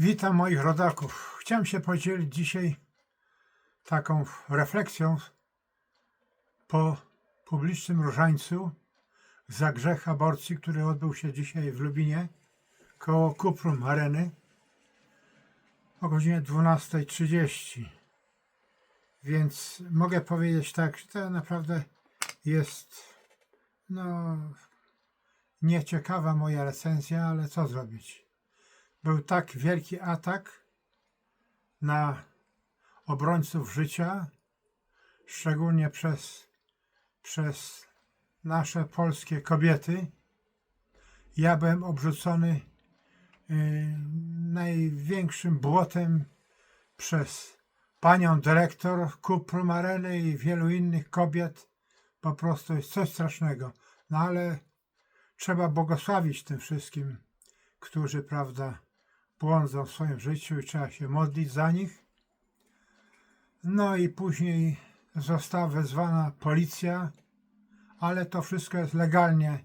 Witam moich rodaków. Chciałem się podzielić dzisiaj taką refleksją po publicznym różańcu za grzech aborcji, który odbył się dzisiaj w Lubinie koło Kuprum Areny o godzinie 12.30. Więc mogę powiedzieć tak, że to naprawdę jest no nieciekawa moja recenzja, ale co zrobić? Był tak wielki atak na obrońców życia, szczególnie przez, przez nasze polskie kobiety. Ja byłem obrzucony y, największym błotem przez panią dyrektor Kuprum Areny i wielu innych kobiet. Po prostu jest coś strasznego. No ale trzeba błogosławić tym wszystkim, którzy, prawda, błądzą w swoim życiu i trzeba się modlić za nich. No i później została wezwana policja, ale to wszystko jest legalnie.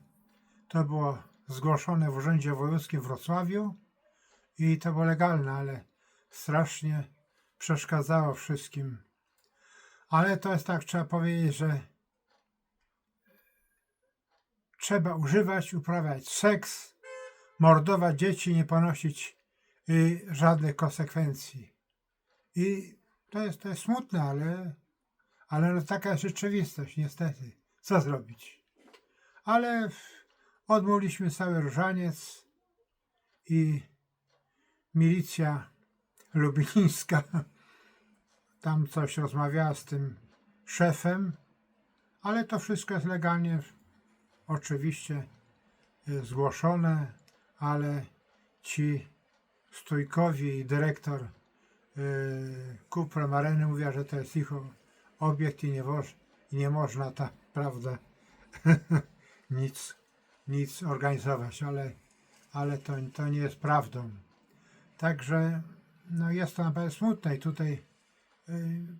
To było zgłoszone w Urzędzie Wojewódzkim w Wrocławiu i to było legalne, ale strasznie przeszkadzało wszystkim. Ale to jest tak, trzeba powiedzieć, że trzeba używać, uprawiać seks, mordować dzieci, nie ponosić y, żadnych konsekwencji. I to jest, to jest smutne, ale, ale no taka rzeczywistość, niestety. Co zrobić? Ale odmówiliśmy cały różaniec i milicja lubińska tam coś rozmawiała z tym szefem, ale to wszystko jest legalnie oczywiście y, zgłoszone, ale ci stójkowi i dyrektor yy, Kupra Mareny mówiła, że to jest ich obiekt i nie, woż, i nie można tak, prawda, nic, nic organizować, ale, ale to, to nie jest prawdą. Także no jest to naprawdę smutne i tutaj yy,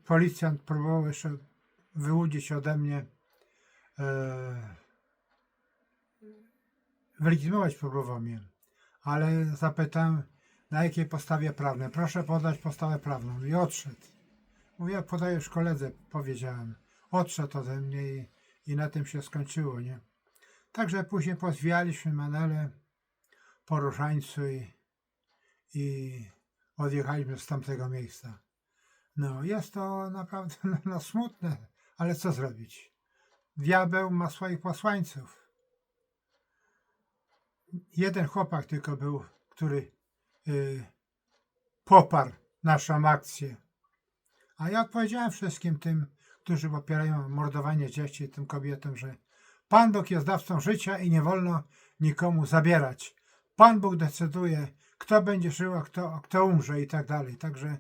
policjant próbował jeszcze wyłudzić ode mnie yy, wylegitymować próbował mnie, ale zapytałem na jakiej podstawie prawnej. Proszę podać podstawę prawną i odszedł. Mówię, podajesz koledze, powiedziałem. Odszedł ode mnie i, i na tym się skończyło, nie? Także później pozwijaliśmy manele po różańcu i, i odjechaliśmy z tamtego miejsca. No, jest to naprawdę no, no, smutne, ale co zrobić? Diabeł ma swoich posłańców jeden chłopak tylko był, który poparł naszą akcję. A ja odpowiedziałem wszystkim tym, którzy popierają mordowanie dzieci, tym kobietom, że Pan Bóg jest dawcą życia i nie wolno nikomu zabierać. Pan Bóg decyduje, kto będzie żył, a kto, kto umrze i tak dalej. Także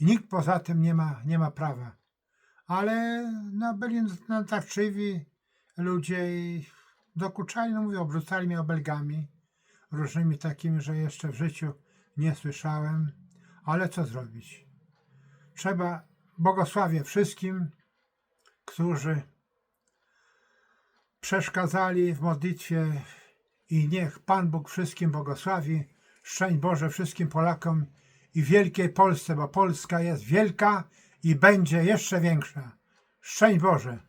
nikt poza tym nie ma, nie ma prawa. Ale no, byli natarczywi ludzie i dokuczali, no mówię, obrzucali mnie obelgami różnymi takimi, że jeszcze w życiu nie słyszałem, ale co zrobić? Trzeba błogosławię wszystkim, którzy przeszkadzali w modlitwie i niech Pan Bóg wszystkim błogosławi. Szczęść Boże wszystkim Polakom i wielkiej Polsce, bo Polska jest wielka i będzie jeszcze większa. Szczęść Boże!